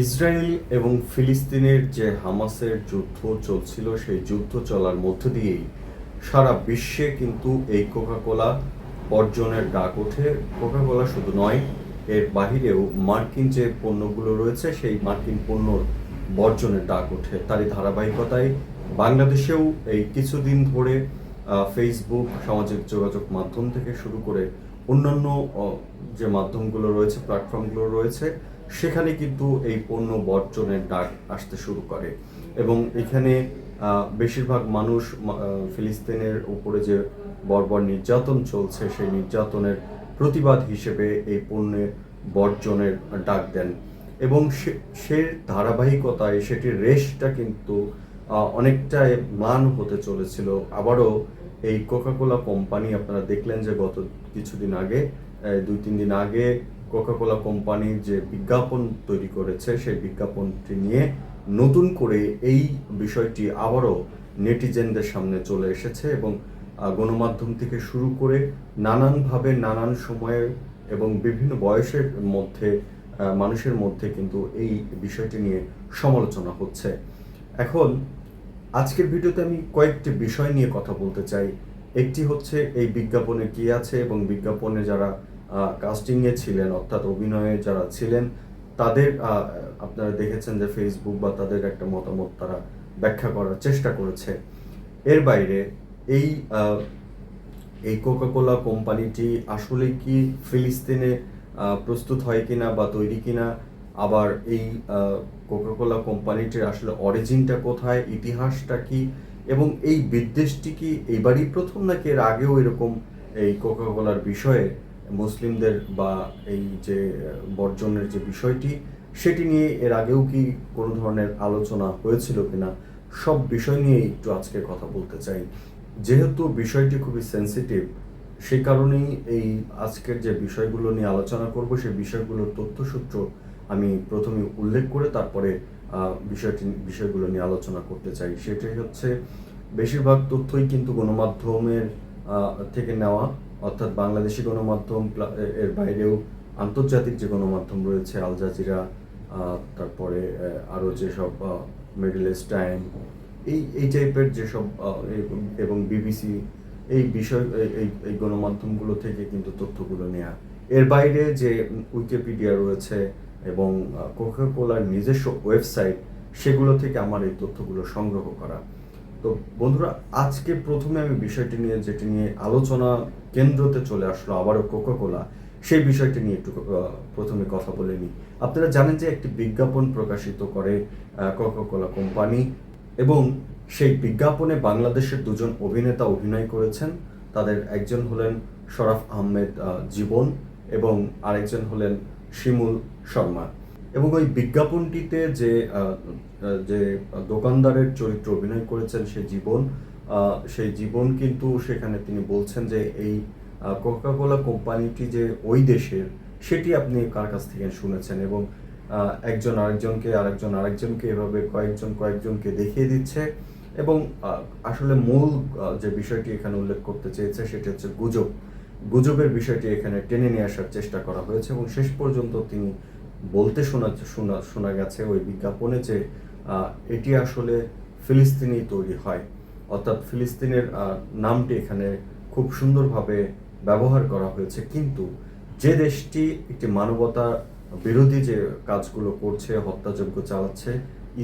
Israel এবং ফিলিস্তিনের যে হামাসের যুদ্ধ চলছিল, সেই যুদ্ধ চলার মধ্য দিয়েই সারা বিশ্বে কিন্তু এই কোকাকোলা বর্জনের ডাক ওঠে। কোকাকোলা শুধু নয়, এর বাহিরেও মার্কিন যে পণ্যগুলো রয়েছে, সেই মার্কিন পণ্যর বর্জনের ডাক ওঠে। তারই ধারাবাহিকতায় বাংলাদেশেও এই কিছুদিন ধরে ফেসবুক সামাজিক যোগাযোগ মাধ্যম থেকে শুরু করে অন্যান্য যে মাধ্যমগুলো রয়েছে প্ল্যাটফর্মগুলো রয়েছে সেখানে কিন্তু এই পণ্য বর্জনের ডাক আসতে শুরু করে। এবং এখানে বেশিরভাগ মানুষ ফিলিস্তিনের উপরে যে বর্বর নির্যাতন চলছে সেই নির্যাতনের প্রতিবাদ হিসেবে এই পণ্যের বর্জনের ডাক দেন। এবং সে- ধারাবাহিকতায় সেটির রেশটা কিন্তু আহ, অনেকটা ম্লান হতে চলেছিল। আবারও এই কোকাকোলা কোম্পানি আপনারা দেখলেন যে গত কিছুদিন আগে দুই তিন দিন আগে কোকাকোলা কোম্পানির যে বিজ্ঞাপন তৈরি করেছে, সেই বিজ্ঞাপনটি নিয়ে নতুন করে এই বিষয়টি আবারও নেটিজেনদের সামনে চলে এসেছে এবং গণমাধ্যম থেকে শুরু করে নানানভাবে নানান সময়ে এবং বিভিন্ন বয়সের মধ্যে মানুষের মধ্যে কিন্তু এই বিষয়টি নিয়ে সমালোচনা হচ্ছে। এখন, আজকের ভিডিওতে আমি কয়েকটি বিষয় নিয়ে কথা বলতে চাই। একটি হচ্ছে এই বিজ্ঞাপনে কি আছে এবং বিজ্ঞাপনে যারা কাস্টিংয়ে ছিলেন, অর্থাৎ অভিনয়ে যারা ছিলেন, তাদের আপনারা দেখেছেন যে ফেসবুক বা তাদের একটা মতামত তারা ব্যাখ্যা করার চেষ্টা করেছে। এর বাইরে এই এই কোকাকোলা কোম্পানিটি আসলে কি ফিলিস্তিনে প্রস্তুত হয় কিনা বা তৈরি কিনা, আবার এই কোকাকোলা কোম্পানিটির আসলে অরিজিনটা কোথায়, ইতিহাসটা কি, এবং এই বিদ্বেষটি কি এবারই প্রথম নাকি এর আগেও এরকম এই কোকাকোলার বিষয়ে মুসলিমদের বা এই যে, বর্জনের যে বিষয়টি, সেটি নিয়ে এর আগেও কি কোনো ধরনের আলোচনা হয়েছিল কিনা, সব বিষয় নিয়ে একটু আজকে কথা বলতে চাই। যেহেতু বিষয়টি খুবই সেন্সিটিভ সেই কারণেই এই আজকের যে বিষয়গুলো নিয়ে আলোচনা করব সেই বিষয়গুলোর তথ্যসূত্র আমি প্রথমে উল্লেখ করে তারপরে বিষয়টি, বিষয়গুলো নিয়ে আলোচনা করতে চাই। সেটাই হচ্ছে, বেশিরভাগ তথ্যই কিন্তু গণমাধ্যমের থেকে নেওয়া। অর্থাৎ বাংলাদেশি গণমাধ্যম এর বাইরেও আন্তর্জাতিক যে গণমাধ্যম রয়েছে, আল জাজিরা তারপরে আরও যেসব মিডল ইস্ট টাইম, এই এই টাইপের যেসব এবং- বিবিসি, এই বিষয় এই- এই গণমাধ্যমগুলো থেকে কিন্তু তথ্যগুলো নেওয়া এর বাইরে যে উইকিপিডিয়া রয়েছে এবং কোকা কোলার নিজস্ব ওয়েবসাইট, সেগুলো থেকে আমার এই তথ্যগুলো সংগ্রহ করা। তো বন্ধুরা, আজকে প্রথমে আমি বিষয়টি নিয়ে, যেটি নিয়ে আলোচনা কেন্দ্রতে চলে আসলো আবারও কোকা কোলা সেই বিষয়টি নিয়ে একটু প্রথমে কথা বলে নিই। আপনারা জানেন যে একটি বিজ্ঞাপন প্রকাশিত করে কোকা কোলা কোম্পানি এবং সেই বিজ্ঞাপনে বাংলাদেশের দুজন অভিনেতা অভিনয় করেছেন। তাদের একজন হলেন শরাফ আহমেদ জীবন এবং আরেকজন হলেন শিমুল শর্মা। এবং ওই বিজ্ঞাপনটিতে যে যে দোকানদারের চরিত্র অভিনয় করেছেন সে জীবন সেই জীবন কিন্তু সেখানে তিনি বলছেন যে এই কোকাকোলা কোম্পানিটি যে ওই দেশের, সেটি আপনি কার কাছ থেকে শুনেছেন? এবং একজন আরেকজনকে, আরেকজন আরেকজনকে এভাবে কয়েকজন কয়েকজনকে দেখিয়ে দিচ্ছে এবং আসলে মূল যে বিষয়টি এখানে উল্লেখ করতে চেয়েছে সেটি হচ্ছে গুজব। গুজবের বিষয়টি এখানে টেনে নিয়ে আসার চেষ্টা করা হয়েছে এবং শেষ পর্যন্ত তিনি বলতে শোনা শোনা শোনা গেছে ওই বিজ্ঞাপনে যে এটি আসলে ফিলিস্তিনি তৈরি হয়। অর্থাৎ ফিলিস্তিনের নামটি এখানে খুব সুন্দরভাবে ব্যবহার করা হয়েছে। কিন্তু যে দেশটি একটি মানবতা বিরোধী যে কাজগুলো করছে, হত্যাযজ্ঞ চালাচ্ছে,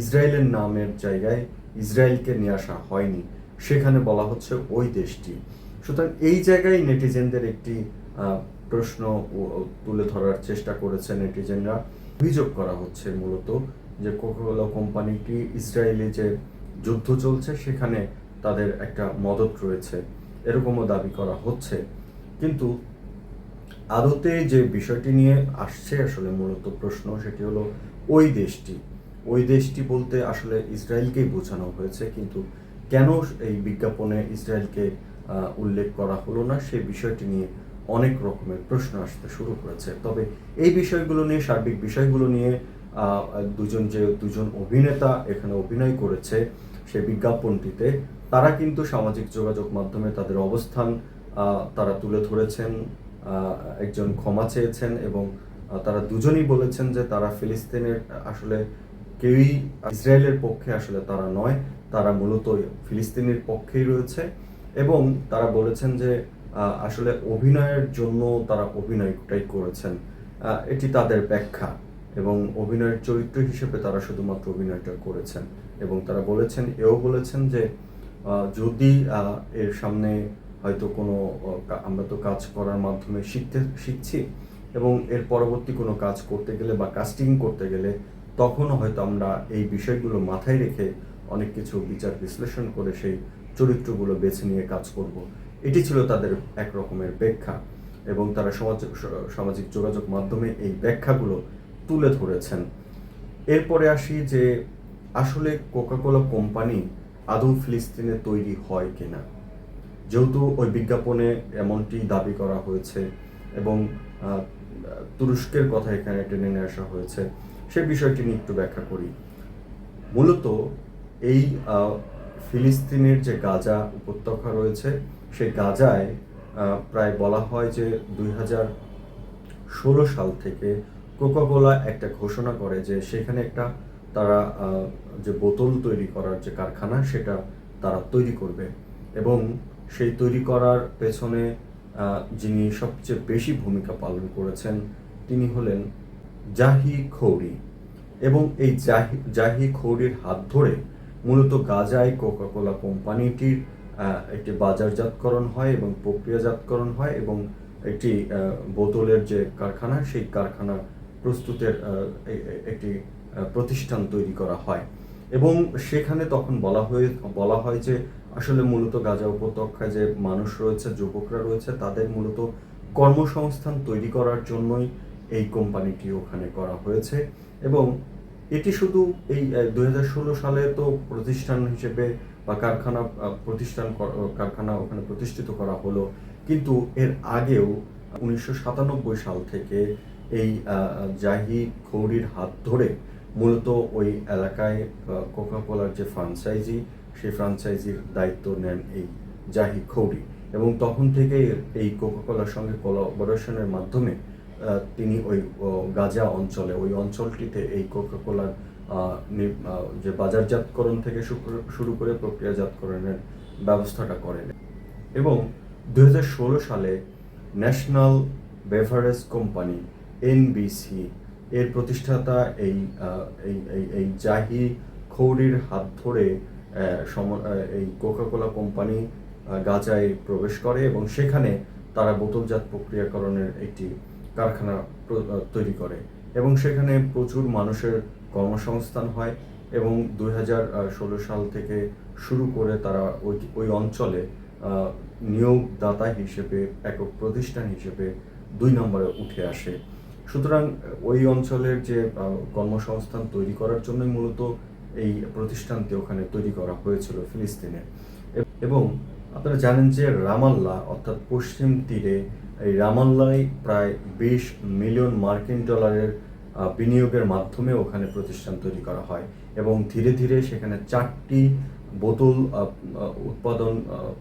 ইসরায়েলের নামের জায়গায় ইসরায়েলকে নিয়ে আসা হয়নি। সেখানে বলা হচ্ছে ওই দেশটি। সুতরাং এই জায়গায় নেটিজেনদের একটি প্রশ্ন তুলে ধরার চেষ্টা করেছে নেটিজেনরা। অভিযোগ করা হচ্ছে মূলত যে কোকাকোলা কোম্পানিটি ইসরায়েলে যে যুদ্ধ চলছে, সেখানে তাদের একটা মদত রয়েছে। এরকমও দাবি করা হচ্ছে। কিন্তু আদতে যে বিষয়টি নিয়ে আসছে আসলে মূলত প্রশ্ন, সেটি হলো ওই দেশটি। ওই দেশটি বলতে আসলে ইসরায়েলকেই বোঝানো হয়েছে, কিন্তু কেন এই বিজ্ঞাপনে ইসরায়েলকে উল্লেখ করা হলো না, সে বিষয়টি নিয়ে অনেক রকমের প্রশ্ন আসতে শুরু করেছে। তবে এই বিষয়গুলো নিয়ে, সার্বিক বিষয়গুলো নিয়ে দুজন যে, দুজন অভিনেতা এখানে অভিনয় করেছে সেই বিজ্ঞাপনটিতে, তারা কিন্তু সামাজিক যোগাযোগ মাধ্যমে তাদের অবস্থান তারা তুলে ধরেছেন একজন ক্ষমা চেয়েছেন এবং তারা দুজনই বলেছেন যে তারা ফিলিস্তিনের আসলে কেউই ইসরায়েলের পক্ষে আসলে তারা নয়, তারা মূলত ফিলিস্তিনের পক্ষেই রয়েছে এবং তারা বলেছেন যে আসলে অভিনয়ের জন্য তারা অভিনয়টাই করেছেন। এটি তাদের ব্যাখ্যা এবং অভিনয়ের চরিত্র হিসেবে তারা শুধুমাত্র অভিনয়টা করেছেন এবং তারা বলেছেন, এও বলেছেন যে যদি এর সামনে হয়তো কোনো আমরা তো কাজ করার মাধ্যমে শিখতে, শিখছি এবং এর পরবর্তী কোনো কাজ করতে গেলে বা কাস্টিং করতে গেলে তখনও হয়তো আমরা এই বিষয়গুলো মাথায় রেখে অনেক কিছু বিচার বিশ্লেষণ করে সেই চরিত্রগুলো বেছে নিয়ে কাজ করব। এটি ছিল তাদের এক রকমের ব্যাখ্যা এবং তারা সমাজ সামাজিক যোগাযোগ মাধ্যমে এই ব্যাখ্যাগুলো তুলে ধরেছেন। এরপরে আসি যে আসলে কোকাকোলা কোম্পানি আদৌ ফিলিস্তিনে তৈরি হয় কিনা। যেহেতু ওই বিজ্ঞাপনে এমনটি দাবি করা হয়েছে এবং তুরস্কের কথা এখানে টেনে নিয়ে আসা হয়েছে, সে বিষয়টি নিয়ে একটু ব্যাখ্যা করি। মূলত এই ফিলিস্তিনের যে গাজা উপত্যকা রয়েছে সেই গাজায় প্রায় বলা হয় যে দুই হাজার ষোলো সাল থেকে কোকাকোলা একটা ঘোষণা করে যে সেখানে একটা তারা যে বোতল তৈরি করার যে কারখানা সেটা তারা তৈরি করবে। এবং সেই তৈরি করার পেছনে যিনি সবচেয়ে বেশি ভূমিকা পালন করেছেন তিনি হলেন জাহি খৌরি। এবং এই জাহি জাহি খৌরির হাত ধরে মূলত গাজায় কোকাকোলা কোম্পানিটির একটি বাজারজাতকরণ হয় এবং প্রক্রিয়াজাতকরণ হয় এবং একটি বোতলের যে কারখানা, সেই কারখানা প্রস্তুতের একটি প্রতিষ্ঠান তৈরি করা হয়। এবং সেখানে তখন বলা হয়ে, বলা হয় যে আসলে মূলত গাজা উপত্যকায় যে মানুষ রয়েছে, যুবকরা রয়েছে, তাদের মূলত কর্মসংস্থান তৈরি করার জন্যই এই কোম্পানিটি ওখানে করা হয়েছে। এবং এটি শুধু এই দুই হাজার ষোলো সালে তো প্রতিষ্ঠান হিসেবে বা কারখানা প্রতিষ্ঠান কর- কারখানা ওখানে প্রতিষ্ঠিত করা হলো। কিন্তু এর আগেও উনিশশো সাতানব্বই সাল থেকে এই আহ, জাহি খৌরির হাত ধরে মূলত ওই এলাকায় কোকা কোলার যে ফ্রাঞ্চাইজি সেই ফ্রাঞ্চাইজির দায়িত্ব নেন এই জাহি খৌরি এবং তখন থেকে এই কোকা কোলার সঙ্গে কোলাবোরেশনের মাধ্যমে তিনি ওই গাজা অঞ্চলে ওই অঞ্চলটিতে এই কোকা কোলার যে বাজারজাতকরণ থেকে শুরু- করে প্রক্রিয়াজাতকরণের ব্যবস্থাটা করেন। এবং দু হাজার ষোলো সালে ন্যাশনাল বেভারেজ কোম্পানি, এনবিসি, এর প্রতিষ্ঠাতা এই- এই জাহি খৌরির হাত ধরে সম- এই কোকাকোলা কোম্পানি গাজায় প্রবেশ করে এবং সেখানে তারা বোতলজাত প্রক্রিয়াকরণের একটি কারখানা তৈরি করে। এবং সেখানে প্রচুর মানুষের কর্মসংস্থান হয় এবং দুই হাজার ষোলো সাল থেকে শুরু করে তারা ওই ওই অঞ্চলে নিয়োগদাতা হিসেবে, একক প্রতিষ্ঠান হিসেবে দুই নম্বরে উঠে আসে। সুতরাং ওই অঞ্চলের যে কর্মসংস্থান তৈরি করার জন্যই মূলত এই প্রতিষ্ঠানটি ওখানে তৈরি করা হয়েছিল ফিলিস্তিনে। এবং আপনারা জানেন যে রামাল্লা, অর্থাৎ পশ্চিম তীরে, এই রামাল্লায় প্রায় বিশ মিলিয়ন মার্কিন ডলারের বিনিয়োগের মাধ্যমে ওখানে প্রতিষ্ঠান তৈরি করা হয় এবং ধীরে ধীরে সেখানে চারটি বোতল উৎপাদন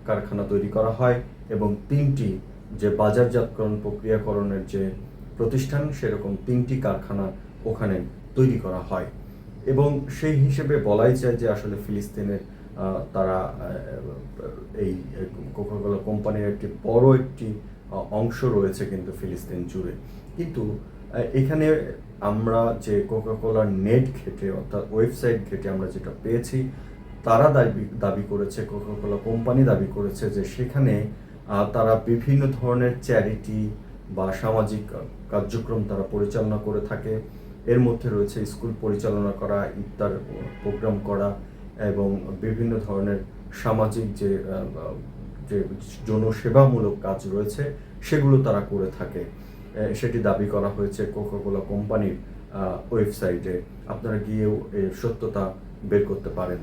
কারখানা তৈরি করা হয় এবং তিনটি যে বাজারজাতকরণ প্রক্রিয়াকরণের যে প্রতিষ্ঠান, সেরকম তিনটি কারখানা ওখানে তৈরি করা হয়। এবং সেই হিসেবে বলাই যায় যে আসলে ফিলিস্তিনের তারা এই কোকাকোলা কোম্পানির একটি বড় একটি অংশ রয়েছে কিন্তু ফিলিস্তিন জুড়ে। কিন্তু এখানে আমরা যে কোকাকোলার নেট ঘেটে, অর্থাৎ ওয়েবসাইট ঘেটে আমরা যেটা পেয়েছি, তারা দাবি দাবি করেছে কোকাকোলা কোম্পানি দাবি করেছে যে সেখানে তারা বিভিন্ন ধরনের চ্যারিটি বা সামাজিক কার্যক্রম তারা পরিচালনা করে থাকে। এর মধ্যে রয়েছে স্কুল পরিচালনা করা, ইফতার প্রোগ্রাম করা এবং বিভিন্ন ধরনের সামাজিক যে যে জনসেবামূলক কাজ রয়েছে, সেগুলো তারা করে থাকে। সেটি দাবি করা হয়েছে কোকাকোলা কোম্পানির ওয়েবসাইটে। আপনারা গিয়েও এর সত্যতা বের করতে পারেন।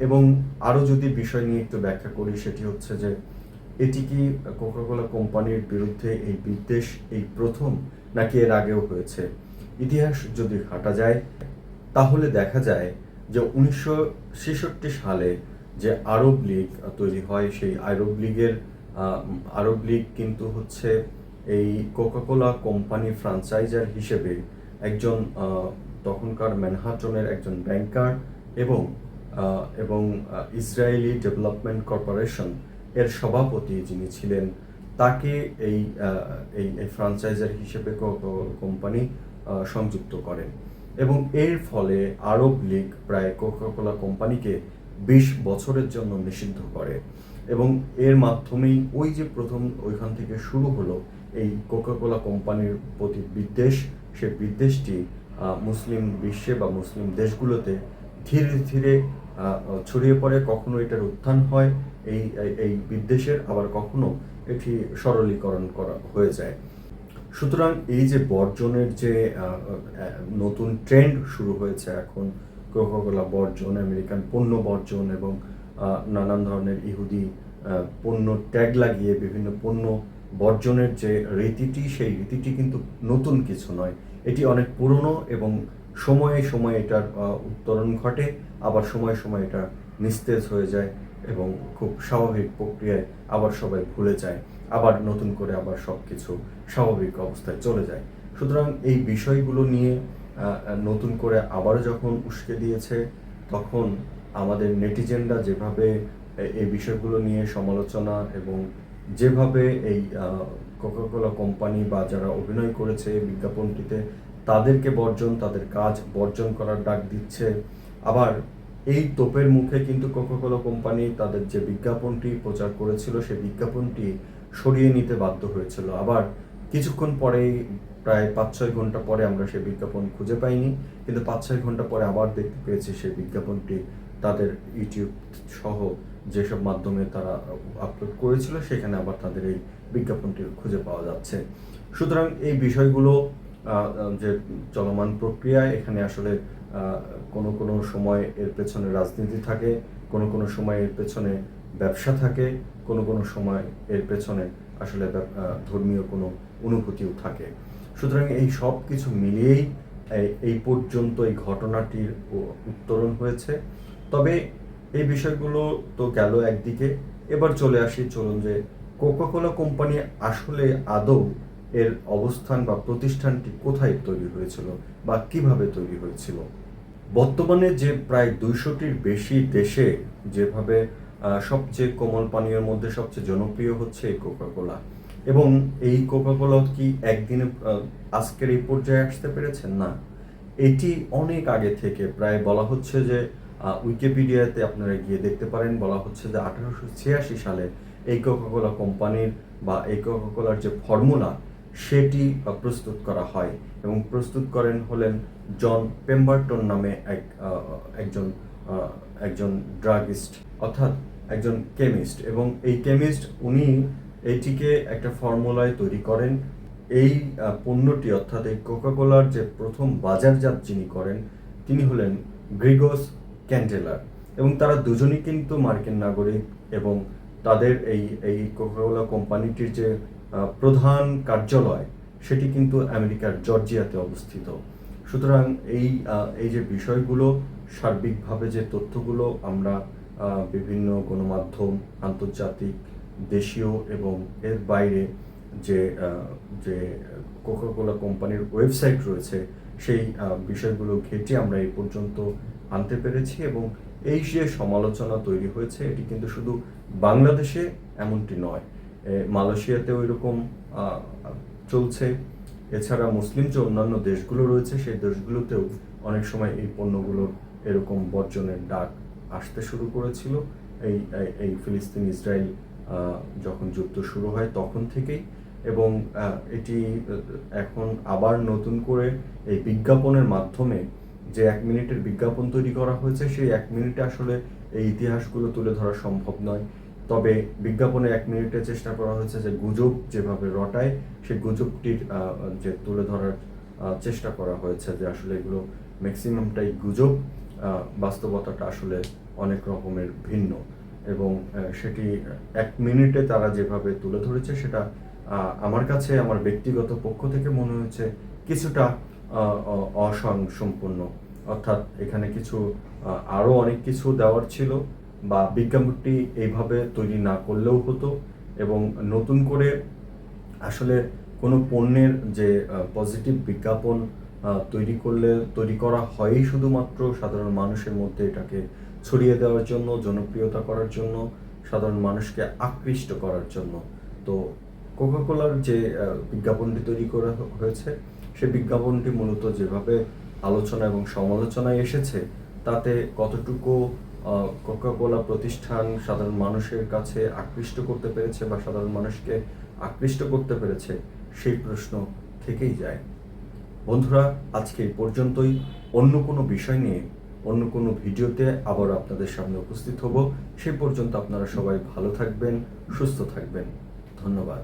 এবং আরও যদি বিষয় নিয়ে একটু ব্যাখ্যা করি, সেটি হচ্ছে যে, এটি কি কোকাকোলা কোম্পানির বিরুদ্ধে এই বিদ্বেষ এই প্রথম, নাকি এর আগেও হয়েছে? ইতিহাস যদি ঘাটা যায়, তাহলে দেখা যায় যে উনিশশো ছেষট্টি সালে যে আরব লীগ তৈরি হয়, সেই আরব লীগের আরব লীগ কিন্তু হচ্ছে এই কোকাকোলা কোম্পানি ফ্রাঞ্চাইজার হিসেবে একজন তখনকার ম্যানহাটনের একজন ব্যাংকার এবং এবং ইসরায়েলি ডেভেলপমেন্ট কর্পোরেশন এর সভাপতি যিনি ছিলেন, তাকে এই এই ফ্রাঞ্চাইজার হিসেবে কোম্পানি সংযুক্ত করেন। এবং এর ফলে আরব লীগ প্রায় কোকাকোলা কোম্পানিকে বিশ বছরের জন্য নিষিদ্ধ করে। এবং এর মাধ্যমেই ওই যে প্রথম ওইখান থেকে শুরু হলো এই কোকাকোলা কোম্পানির প্রতি বিদ্বেষ, সে বিদ্বেষটি মুসলিম বিশ্বে বা মুসলিম দেশগুলোতে ধীরে ধীরে ছড়িয়ে পড়ে। কখনো এটার উত্থান হয় এই, এই- বিদ্বেষের, আবার কখনো এটি সরলীকরণ করা হয়ে যায়। সুতরাং এই যে বর্জনের যে নতুন ট্রেন্ড শুরু হয়েছে এখন কোকাকোলা বর্জন আমেরিকান পণ্য বর্জন এবং নানান ধরনের ইহুদি পণ্য ট্যাগ লাগিয়ে বিভিন্ন পণ্য বর্জনের যে রীতিটি, সেই রীতিটি কিন্তু নতুন কিছু নয়। এটি অনেক পুরনো এবং সময়ে সময়ে এটার উত্তরণ ঘটে, আবার সময়ে সময়ে এটা নিস্তেজ হয়ে যায় এবং খুব স্বাভাবিক প্রক্রিয়ায় আবার সবাই ভুলে যায়। আবার নতুন করে আবার সব কিছু স্বাভাবিক অবস্থায় চলে যায়। সুতরাং এই বিষয়গুলো নিয়ে নতুন করে আবার যখন উস্কে দিয়েছে, তখন আমাদের নেটিজেনরা যেভাবে এই বিষয়গুলো নিয়ে সমালোচনা এবং যেভাবে এই কোকাকোলা কোম্পানি বা যারা অভিনয় করেছে বিজ্ঞাপনটিতে, তাদেরকে বর্জন, তাদের কাজ বর্জন করার ডাক দিচ্ছে। আবার এই তোপের মুখে কিন্তু কোকাকোলা কোম্পানি তাদের যে বিজ্ঞাপনটি প্রচার করেছিল সেই বিজ্ঞাপনটি সরিয়ে নিতে বাধ্য হয়েছিল। আবার কিছুক্ষণ পরেই প্রায় পাঁচ ছয় ঘণ্টা পরে আমরা সেই বিজ্ঞাপন খুঁজে পাইনি। কিন্তু পাঁচ ছয় ঘণ্টা পরে আবার দেখতে পেয়েছি সেই বিজ্ঞাপনটি তাদের ইউটিউব সহ যেসব মাধ্যমে তারা আপলোড করেছিল, সেখানে আবার তাদের এই বিজ্ঞাপনটি খুঁজে পাওয়া যাচ্ছে। সুতরাং এই বিষয়গুলো যে চলমান প্রক্রিয়া, এখানে আসলে কোনো কোনো সময় এর পেছনে রাজনীতি থাকে, কোনো কোনো সময় এর পেছনে ব্যবসা থাকে কোনো কোনো সময় এর পেছনে আসলে ধর্মীয় কোনো অনুভূতিও থাকে। সুতরাং এই সব কিছু মিলিয়েই এই- পর্যন্ত এই ঘটনাটির উত্তরণ হয়েছে। তবে এই বিষয়গুলো তো গেল একদিকে। এবার চলে আসি, চলুন যে কোকাকোলা কোম্পানি আসলে আদৌ এর অবস্থান বা প্রতিষ্ঠানটি কোথায় তৈরি হয়েছিল বা কীভাবে তৈরি হয়েছিল? বর্তমানে যে প্রায় দুইশোটির বেশি দেশে যেভাবে সবচেয়ে কোমল পানীয়ের মধ্যে সবচেয়ে জনপ্রিয় হচ্ছে এই কোকাকোলা এবং এই কোকাকোলা কি একদিনে আজকের এই পর্যায়ে আসতে পেরেছেন না। এটি অনেক আগে থেকে প্রায় বলা হচ্ছে যে উইকিপিডিয়াতে আপনারা গিয়ে দেখতে পারেন, বলা হচ্ছে যে আঠারোশো ছিয়াশি সালে এই কোকাকোলা কোম্পানির বা এই কোকাকোলার যে ফর্মুলা, সেটি প্রস্তুত করা হয়। এবং প্রস্তুত করেন হলেন জন পেম্বারটন নামে এক একজন একজন ড্রাগিস্ট অর্থাৎ একজন কেমিস্ট এবং এই কেমিস্ট উনি এটিকে একটা ফর্মুলায় তৈরি করেন। এই পণ্যটি অর্থাৎ এই কোকাকোলার যে প্রথম বাজারজাত যিনি করেন, তিনি হলেন গ্রিগোস ক্যান্ডেলার এবং তারা দুজনই কিন্তু মার্কিন নাগরিক এবং তাদের এই এই কোকাকোলা কোম্পানিটির যে প্রধান কার্যালয়, সেটি কিন্তু আমেরিকার জর্জিয়াতে অবস্থিত। সুতরাং এই এই যে বিষয়গুলো, সার্বিকভাবে যে তথ্যগুলো আমরা বিভিন্ন গণমাধ্যম, আন্তর্জাতিক, দেশীয় এবং এর বাইরে যে যে কোকাকোলা কোম্পানির ওয়েবসাইট রয়েছে, সেই বিষয়গুলো ঘেঁটে আমরা এই পর্যন্ত আনতে পেরেছি এবং এই যে সমালোচনা তৈরি হয়েছে, এটি কিন্তু শুধু বাংলাদেশে এমনটি নয়। মালয়েশিয়াতেও এরকম চলছে। এছাড়া মুসলিম যে অন্যান্য দেশগুলো রয়েছে, সেই দেশগুলোতেও অনেক সময় এই পণ্যগুলোর এরকম বর্জনের ডাক আসতে শুরু করেছিল এই, এই- ফিলিস্তিন ইসরায়েল যখন যুদ্ধ শুরু হয় তখন থেকেই। এবং এটি এখন আবার নতুন করে এই বিজ্ঞাপনের মাধ্যমে যে এক মিনিটের বিজ্ঞাপন তৈরি করা হয়েছে, সেই এক মিনিটে আসলে এই ইতিহাসগুলো তুলে ধরা সম্ভব নয়। তবে বিজ্ঞাপনে এক মিনিটে চেষ্টা করা হয়েছে যে গুজব যেভাবে রটায়, সেই গুজবটির যে তুলে ধরার চেষ্টা করা হয়েছে যে আসলে এগুলো ম্যাক্সিমামটাই গুজব। বাস্তবতাটা আসলে অনেক রকমের ভিন্ন। এবং সেটি এক মিনিটে তারা যেভাবে তুলে ধরেছে সেটা আমার কাছে, আমার ব্যক্তিগত পক্ষ থেকে মনে হয়েছে কিছুটা অসংসম্পূর্ণ। অর্থাৎ এখানে কিছু আরও অনেক কিছু দেওয়ার ছিল বা বিজ্ঞাপনটি এইভাবে তৈরি না করলেও হতো এবং নতুন করে আসলে কোনো পণ্যের যে পজিটিভ বিজ্ঞাপন তৈরি করলে, তৈরি করা হয়ই শুধুমাত্র সাধারণ মানুষের মধ্যে এটাকে ছড়িয়ে দেওয়ার জন্য, জনপ্রিয়তা করার জন্য, সাধারণ মানুষকে আকৃষ্ট করার জন্য। তো কোকাকোলার যে বিজ্ঞাপনটি তৈরি করা হয়েছে, সে বিজ্ঞাপনটি মূলত যেভাবে আলোচনা এবং সমালোচনায় এসেছে, তাতে কতটুকু কোকাকোলা প্রতিষ্ঠান সাধারণ মানুষের কাছে আকৃষ্ট করতে পেরেছে বা সাধারণ মানুষকে আকৃষ্ট করতে পেরেছে, সেই প্রশ্ন থেকেই যায়। বন্ধুরা, আজকে পর্যন্তই। অন্য কোনো বিষয় নিয়ে, অন্য কোনো ভিডিওতে আবার আপনাদের সামনে উপস্থিত হব। সেই পর্যন্ত আপনারা সবাই ভালো থাকবেন, সুস্থ থাকবেন। ধন্যবাদ।